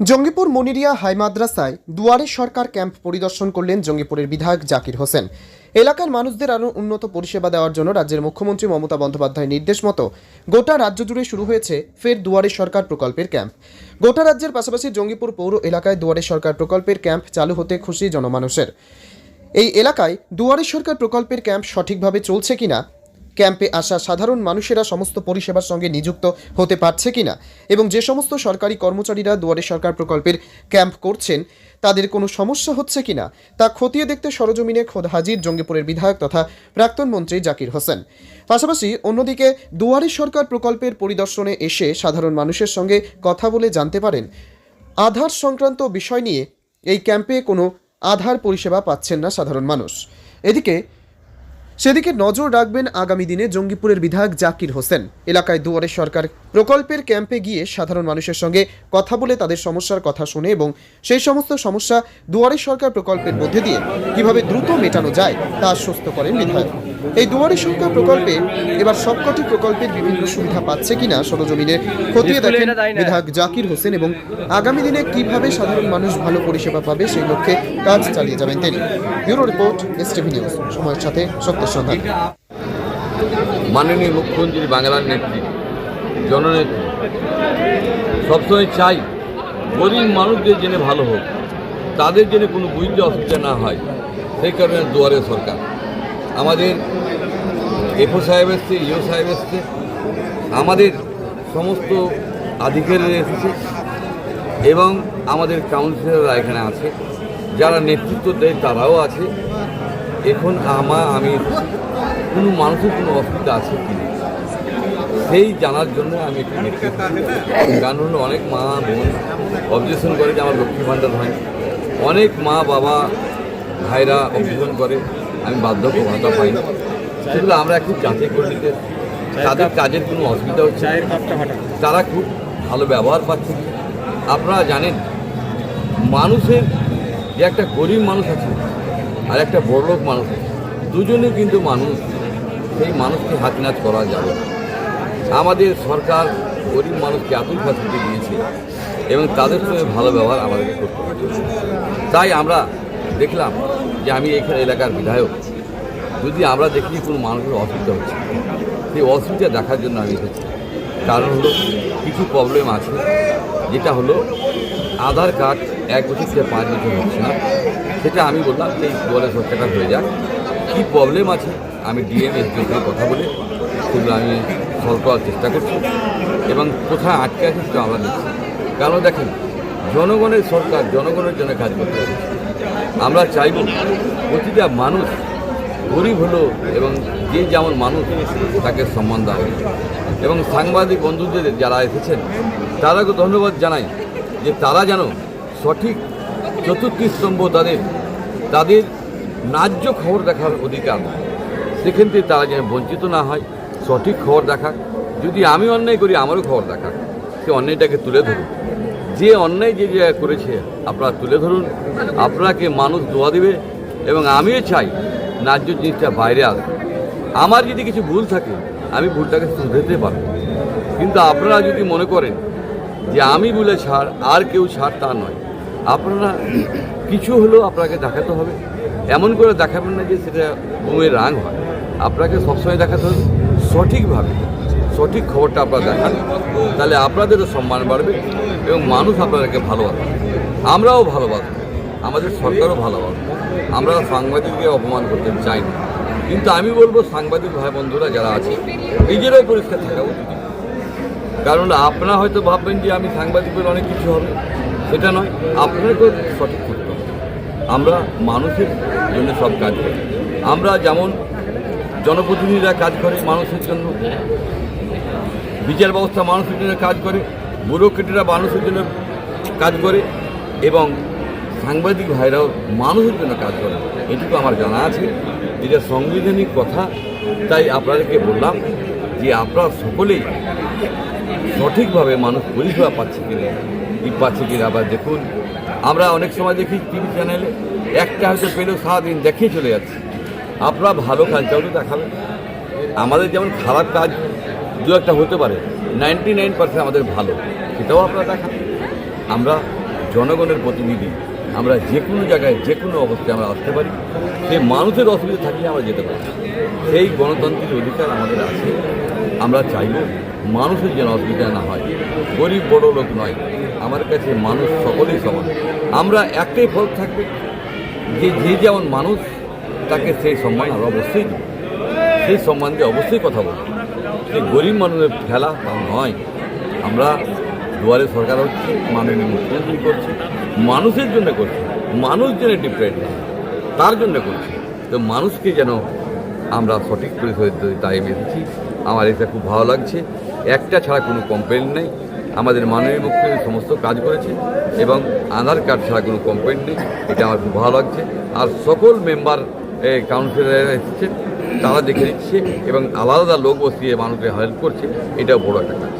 Jangipur মনিরিয়া high মাদ্রাসায় দুয়ারে সরকার camp পরিদর্শন করলেন জঙ্গিপুরের বিধায়ক জাকির হোসেন। এলাকার মানুষদের আরও উন্নত পরিষেবা দেওয়ার জন্য রাজ্যের মুখ্যমন্ত্রী মমতা বন্দ্যোপাধ্যায়ের নির্দেশ মতো গোটা রাজ্য জুড়ে শুরু হয়েছে ফের দুয়ারে সরকার প্রকল্পের ক্যাম্প। গোটা রাজ্যের পাশাপাশি জঙ্গিপুর পৌর এলাকায় দুয়ারে সরকার প্রকল্পের ক্যাম্প চালু হতে খুশি জনমানুষের। এই এলাকায় দুয়ারে সরকার প্রকল্পের ক্যাম্প সঠিকভাবে চলছে কিনা ক্যাম্পে আসা সাধারণ মানুষেরা সমস্ত পরিষেবার সঙ্গে নিযুক্ত হতে পারছে কিনা এবং যে সমস্ত সরকারি কর্মচারীরা দুয়ারে সরকার প্রকল্পের ক্যাম্প করছেন, তাদের কোনো সমস্যা হচ্ছে কিনা তা খতিয়ে দেখতে সরজমিনে খোদ হাজির জঙ্গিপুরের বিধায়ক তথা প্রাক্তন মন্ত্রী জাকির হোসেন। পাশাপাশি অন্যদিকে দুয়ারে সরকার প্রকল্পের পরিদর্শনে এসে সাধারণ মানুষের সঙ্গে কথা বলে জানতে পারেন, আধার সংক্রান্ত বিষয় নিয়ে এই ক্যাম্পে কোনো আধার পরিষেবা পাচ্ছেন না সাধারণ মানুষ। এদিকে সেদিকে নজর রাখবেন আগামী দিনে জঙ্গিপুরের বিধায়ক জাকির হোসেন। এলাকায় দুয়ারে সরকার প্রকল্পের ক্যাম্পে গিয়ে সাধারণ মানুষের সঙ্গে কথা বলে তাদের সমস্যার কথা শুনে এবং সেই সমস্ত সমস্যা দুয়ারে সরকার প্রকল্পের মধ্যে দিয়ে কীভাবে দ্রুত মেটানো যায় তা আশ্বস্ত করেন বিধায়ক। এই দুয়ারে সরকার প্রকল্পে এবার সবকটি প্রকল্পের বিভিন্ন সুবিধা পাচ্ছে কিনা সরজমিনে খতিয়ে দেখেন বিধায়ক জাকির হোসেন এবং আগামী দিনে কীভাবে সাধারণ মানুষ ভালো পরিষেবা পাবে সেই লক্ষ্যে কাজ চালিয়ে যাবেন তিনি। Bureau report S TV news সময়ের সাথে সন্ধান। মাননীয় মুখ্যমন্ত্রী বাংলার নেত্রী, জননেত্রী, সবসময় চাই গরিব মানুষদের জেনে ভালো হোক, তাদের জন্য কোনো বুঝতে অসুবিধা না হয়, সেই কারণে দুয়ারে সরকার। আমাদের এফও সাহেব এসছে, ইও সাহেব এসছে, আমাদের সমস্ত আধিকারিকরা এসেছে এবং আমাদের কাউন্সিলররা এখানে আছে, যারা নেতৃত্ব দেয় তারাও আছে। এখন আমা আমি কোনো মানুষের কোনো অসুবিধা আছে কি সেই জানার জন্য আমি একটু কারণ হলো অনেক মা বোন অবজেকশন করে যে আমার লক্ষ্মী ভাণ্ডার হয়। অনেক মা বাবা ভাইরা অবজেকশন করে। আমি বার্ধক্য ভাতা পাই। না সেগুলো আমরা একটু যাচাই করে নিতে তাদের কাজের কোনো অসুবিধা হচ্ছে তারা খুব ভালো ব্যবহার পাচ্ছে। আপনারা জানেন মানুষের যে একটা গরিব মানুষ আছে আর একটা বড়লোক মানুষ দুজনেই কিন্তু মানুষ। সেই মানুষকে হাত নাচ করা যাবে। আমাদের সরকার গরিব মানুষকে এতই ফ্যাসিলিটি দিয়েছে এবং তাদের সঙ্গে ভালো ব্যবহার আমাদেরকে করতে হবে তাই আমরা দেখলাম যে আমি এখানে এলাকার বিধায়ক। যদি আমরা দেখি কোনো মানুষের অসুবিধা হচ্ছে, সেই অসুবিধা দেখার জন্য আমি এসেছি। কারণ হলো কিছু প্রবলেম আছে, যেটা হলো আধার কার্ড এক বছর থেকে পাঁচ বছর হচ্ছে না। সেটা আমি বললাম যে এই দুয়ারে সরকারটা হয়ে যাক। কী প্রবলেম আছে? আমি ডিএম এসডিও কথা বলে সেগুলো আমি সলভ করার চেষ্টা করছি এবং কোথায় আটকে আছে সেটা আমরা দেখছি। কারণ দেখেন, জনগণের সরকার জনগণের জন্য কাজ করতে হবে। আমরা চাইব প্রতিটা মানুষ গরিব হলো এবং যে যেমন মানুষ তাকে সম্মান দেওয়া এবং সাংবাদিক বন্ধুদের যারা এসেছেন, তাদেরকে ধন্যবাদ জানাই যে তারা যেন সঠিক চতুর্থ স্তম্ভ তাদের তাদের ন্যায্য খবর দেখার অধিকার সেখান থেকে তারা যেন বঞ্চিত না হয়, সঠিক খবর দেখাক। যদি আমি অন্যায় করি, আমারও খবর দেখাক। সে অন্যায়টাকে তুলে ধরুন যে অন্যায় যে যে করেছে, আপনারা তুলে ধরুন। আপনাকে মানুষ দোয়া দেবে এবং আমিও চাই ন্যায্য জিনিসটা বাইরে আসবে আমার যদি কিছু ভুল থাকে, আমি ভুলটাকে শুধরাতে পারব। কিন্তু আপনারা যদি মনে করেন যে আমি বলে ছাড়, আর কেউ ছাড় তা নয়। আপনারা কিছু হলেও আপনাকে দেখাতে হবে। এমন করে দেখাবেন না যে সেটা ঘুমের রাং হয়। আপনাকে সবসময় দেখাতে হবে সঠিকভাবে। সঠিক খবরটা আপনারা দেখান। তাহলে আপনাদেরও সম্মান বাড়বে এবং মানুষ আপনাদেরকে ভালোবাসবে। আমরাও ভালোবাসবো। আমাদের সরকারও ভালোবাসবে। আমরা সাংবাদিককে অপমান করতে চাই না। কিন্তু আমি বলব সাংবাদিক ভাই বন্ধুরা যারা আছে নিজেরাই পরিষ্কার থাকা উচিত। কারণ আপনারা হয়তো ভাববেন যে আমি সাংবাদিকের অনেক কিছু হবে। সেটা নয়, আপনাকেও সঠিক করতে আমরা মানুষের জন্য সব কাজ করি। আমরা যেমন জনপ্রতিনিধিরা কাজ করে মানুষের জন্য, বিচার ব্যবস্থা মানুষের জন্য কাজ করে, ব্যুরোক্রেটরা মানুষের জন্য কাজ করে, এবং সাংবাদিক ভাইরাও মানুষের জন্য কাজ করে। এটুকু আমার জানা আছে। যেটা সাংবিধানিক কথা। তাই আপনাদেরকে বললাম যে আপনারা সকলেই সঠিকভাবে মানুষ পরিষেবা পাচ্ছে কিনা কি পাচ্ছে কিনা আবার দেখুন। আমরা অনেক সময় দেখি টিভি চ্যানেলে একটা হয়তো পেলেও সারাদিন দেখেই চলে যাচ্ছে। আপনারা ভালো কাজটাও তো দেখাবেন। আমাদের যেমন খারাপ কাজ দু একটা হতে পারে নাইনটি নাইন পার্সেন্ট আমাদের ভালো, সেটাও আপনারা দেখান আমরা জনগণের প্রতিনিধি, আমরা যে কোনো জায়গায়, যে কোনো অবস্থায় আমরা আসতে পারি। সেই মানুষের অসুবিধা থাকলে আমরা যেতে পারি। সেই গণতান্ত্রিক অধিকার আমাদের আছে। আমরা চাইব মানুষের যেন অসুবিধা না হয়। গরিব, বড় লোক নয়। আমার কাছে মানুষ সকলেই সমান। আমরা একটাই ফল থাকবে। যে যে যেমন মানুষ, তাকে সেই সম্মান আমরা অবশ্যই দেব। সেই সম্মান দিয়ে অবশ্যই কথা বলব। সেই গরিব মানুষের খেলা তা নয়। আমরা দুয়ারে সরকার হচ্ছে, মাননীয় মুখ্যমন্ত্রী করছে, মানুষের জন্য করছে। মানুষ যেন ডিপেন্ড তার জন্য করছে। তো মানুষকে যেন আমরা সঠিক দিতে তাই এসেছি আমার এটা খুব ভালো লাগছে। একটা ছাড়া কোনো কমপ্লেন নেই। আমাদের মাননীয় মুখ্যমন্ত্রী সমস্ত কাজ করেছে এবং আধার কার্ড ছাড়া কোনো কমপ্লেন নেই, এটা আমার খুব ভালো লাগছে। আর সকল মেম্বার কাউন্সিলর এসেছে, তারা দেখে দিচ্ছে এবং আলাদা আলাদা লোক বসিয়ে মানুষকে হেল্প করছে, এটাও বড় একটা কাজ।